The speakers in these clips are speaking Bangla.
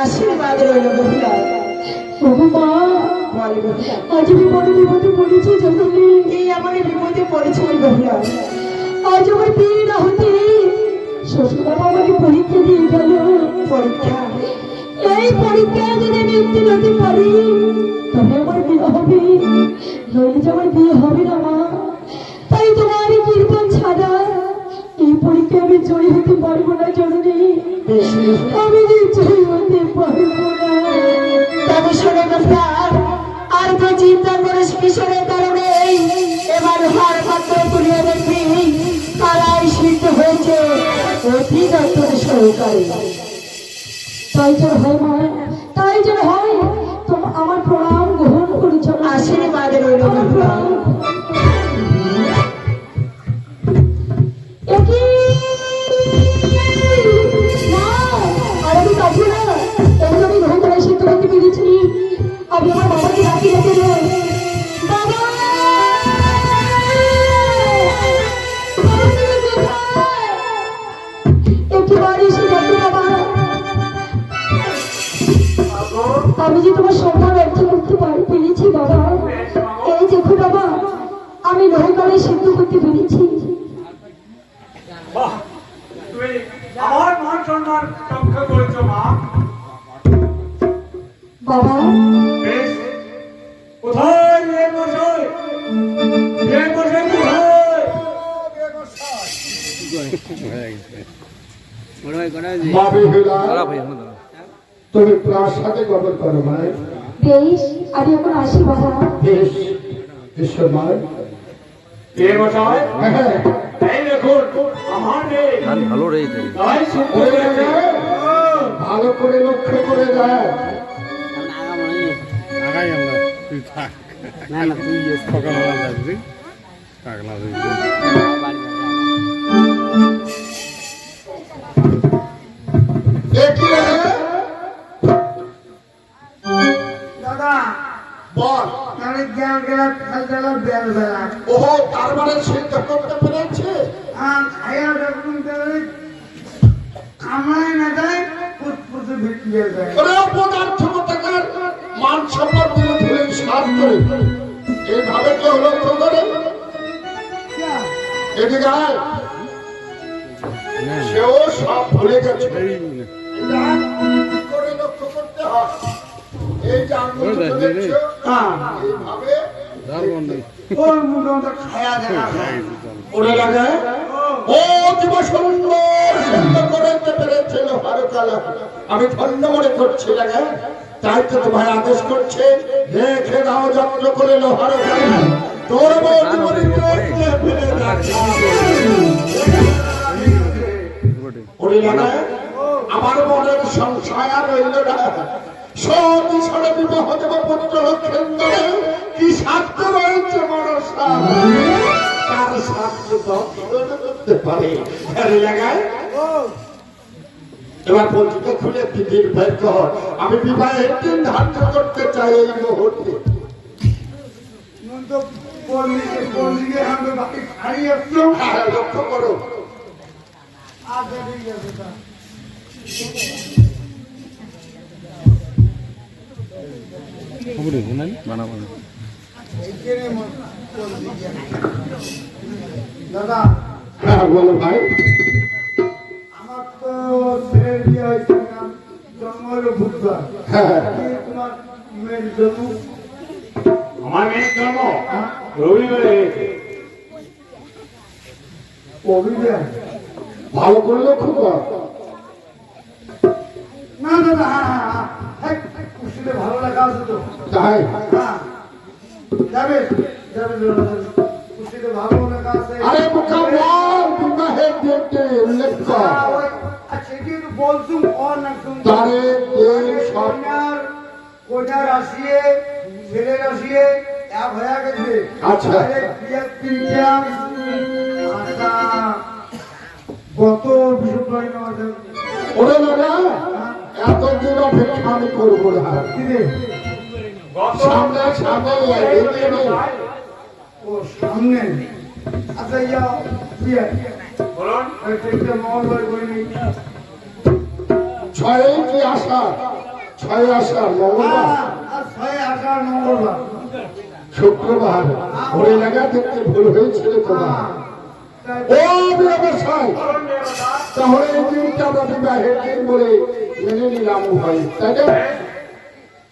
আশীর্বাদ রইল প্রভু মা আজ আমি বিপদে পড়েছি জননী এই আমার এই বিপদে পড়েছিল বেহুলা আজ আমার বিয়ে না হতে শ্বশুর বাবা আমাকে পরীক্ষা দিয়ে গেল। পরীক্ষা। এই পরীক্ষায় যদি পারি তবে আমার বিয়ে হবে নইলে যে বিয়ে হবে না মা তাই তোমার এই কীর্তন ছাড়া এই পরীক্ষায় আমি জয়ী হতে পারব না বেহুলা আমি যে জয়ী হতে পারব না তবে শোনো বেহুলা আর তো চিন্তা করিস কিশোরের কারণে এবার হার পাত্র তুলিয়ে দেখবি তারাই সিদ্ধ হয়েছে অতি সহকারে তাই যেন হয় মা, তাই যেন করি চলো আশীর্বাদ রইল আমার বেহুলা প্রণাম আমি যে তোমার সম্মান অর্থ করতে পারি পেরেছি বাবা। এই দেখো বাবা আমি নৌকালে সিদ্ধ করতে পেরেছি। আমার মান সম্মান রক্ষা করেছ মা। বাবা বেশ। কোথায় বিয়ে মশাই বিয়ে মশাই কোথায়? মা বেহুলা তুমি প্রাসাদে গমন করো মায় বেশ আমি এখন আসি বাবা। বেশ ঈশ্বর মায় বিয়ে মশাই? হ্যাঁ এই দেখুন আমার ভালো করে লক্ষ্য করে দেয় আগাই আমরা তুই থাক। না না তুই সকালবেলা যাবি। পাগলা হয়ে দাদা। বল। তাহলে গেল গেলা ফেল গেল বেল বেলা। ওহো তার মানে সিদ্ধ করতে পেরেছে আর খাইয়া দেখুন তাহলে কামাই না দেয় পুতপুতে ভিটিয়ে দেয় ওরে পদার্থ মতাকার মান সম্মানগুলো ধুলে সার করে এইভাবে কেউ লক্ষ্য করে? এদিকে আয়। সেও সব ভুলে গেছে। করে লক্ষ্য করতে হয়? আমি ধন্য মনে করছি তাই তো তোমার আদেশ করছে রেখে দাও যত্ন করে লোহার তোর আমার মনের সংশয় আর রইল না। সতী সরে বিবাহ দেব পুত্র লক্ষেন্দ্রে কি স্বার্থ রয়েছে মনসা তার স্বার্থ করতে পারে? লাগায়। এবার পত্রিকা খুলে পৃথিবীর বের কর। আমি বিবাহের দিন ধার্য করতে চাই এই মুহূর্তে। হ্যাঁ, লক্ষ্য করো। আচ্ছা ঠিক আছে তা। খবর হয়েছে বানাবো না। এইখানে মত পল্লীকে। দাদা। হ্যাঁ বলো ভাই। আমার তো ছেলের বিয়ে হয়েছে না হ্যাঁ এই তোমার মেয়ের জন্ম? আমার মেয়ের জন্ম? রবিবারে অভিযান ভালো করে লক্ষ্য কর না দাদা হ্যাঁ হ্যাঁ। হ্যাঁ, ভালো লেখা আছে তো। তাই হ্যাঁ যাবে যাবে যাবে। ভালো লেখা আছে। আরে বোকা বল বিবাহের ডেটে উল্লেখ কর। হ্যাঁ, আচ্ছা, এটি বলছুম, অন একদম। তারে এই সব কন্যার কন্যার আসিয়ে ছেলের এক হয়ে গেছে। আচ্ছা। তাহলে বিয়ের তিনটাম, আচ্ছা, গত বৃহস্পতিবার ওরে দাদা এতদিন অপেক্ষা আমি করব না। সামনে সামনে ও সামনে। আচ্ছা ইয়া ইয়ে। বলুন। একটা মঙ্গলবার করিনি ছয়ে কি আসা ছয় আসা মঙ্গলবার। ছয় আষাঢ় মঙ্গলবার। শুক্রবার। ওই জায়গা থেকে ভুল হয়েছিল তোমার। ও ব্যবসায় তাহলে এই দিনটা বিবাহের দিন বলে মেনে নিলাম তাই না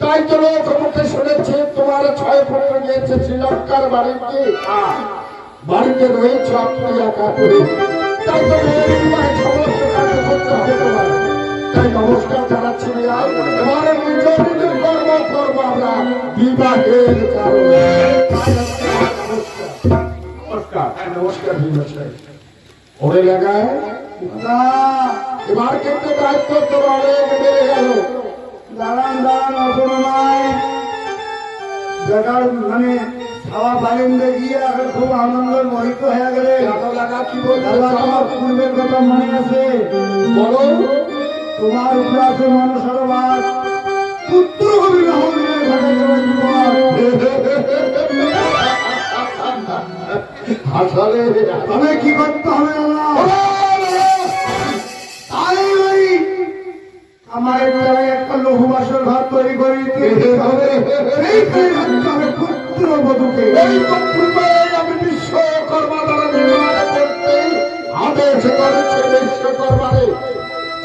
তাই তো লোক মুখে শুনেছে তোমার ছয় পুত্র গিয়েছে শ্রীলঙ্কার বাড়িতে বাড়িতে রয়েছে আপনি একা করে তাই তো সমস্ত কাজ করতে হবে তোমার তাই নমস্কার জানাচ্ছি ভাইয়া এবারে নিজ নিজ কর্ম করব আমরা বিবাহের কারণে। নমস্কার। নমস্কার। হ্যাঁ, নমস্কার ওরে লাগায়। এবার কিন্তু দায়িত্ব তোর অনেক বেড়ে গেল। দাঁড়ান দাঁড়ান অপরমায় বেকার মানে খাওয়া বালিন্দে গিয়ে এখন খুব আনন্দ মোহিত হয়ে গেলে? তোমার পূর্বের কথা মনে আছে? বলো। তোমার উপরে আছে মনসার বাদ। পুত্র বিবাহ আসলে তবে কি করতে হবে আমার একটা একটা লঘু বাসর ঘর তৈরি করে দিতে হবে। রাখতে হবে পুত্র বধুকে এই তো আমি বিশ্বকর্মা দ্বারা নির্মাণ করতে আদেশ করেছে বিশ্বকর্মারে।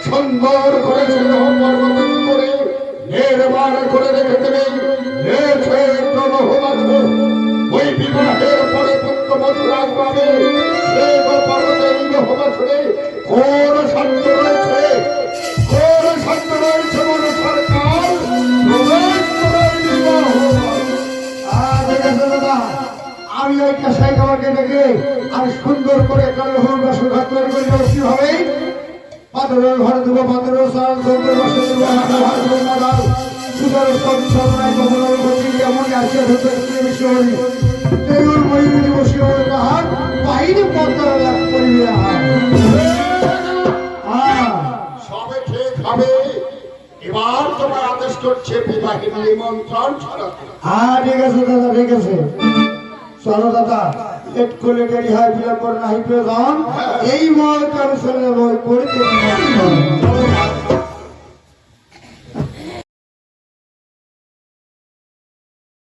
সুন্দর করেছে পর্বত করে নির্মাণ করে রেখে দেবে ডেকে আমি সুন্দর করে একটা লঘু বাসর ঘর তৈরি করে দেবো কি পাথরের ঘর দেবো পাথরের সুন্দর বাসর দেবো হাতে হাত দেবো মাদাল সুন্দর সব সবাই কখনো বসি এমন আসে ধরতে বেশি হলি তেরুর ময়ূরী বসি হবে কাহার বাহিনী পদ্মার লাভ করিবে সবে ঠিক হবে। এবার তোমার আদেশ করছে বিবাহের নিমন্ত্রণ হ্যাঁ ঠিক আছে দাদা ঠিক আছে। দাদা লেট করলে দেরি হয় বিলম্ব না হইবে এই মহল আমি যাব পরিচয়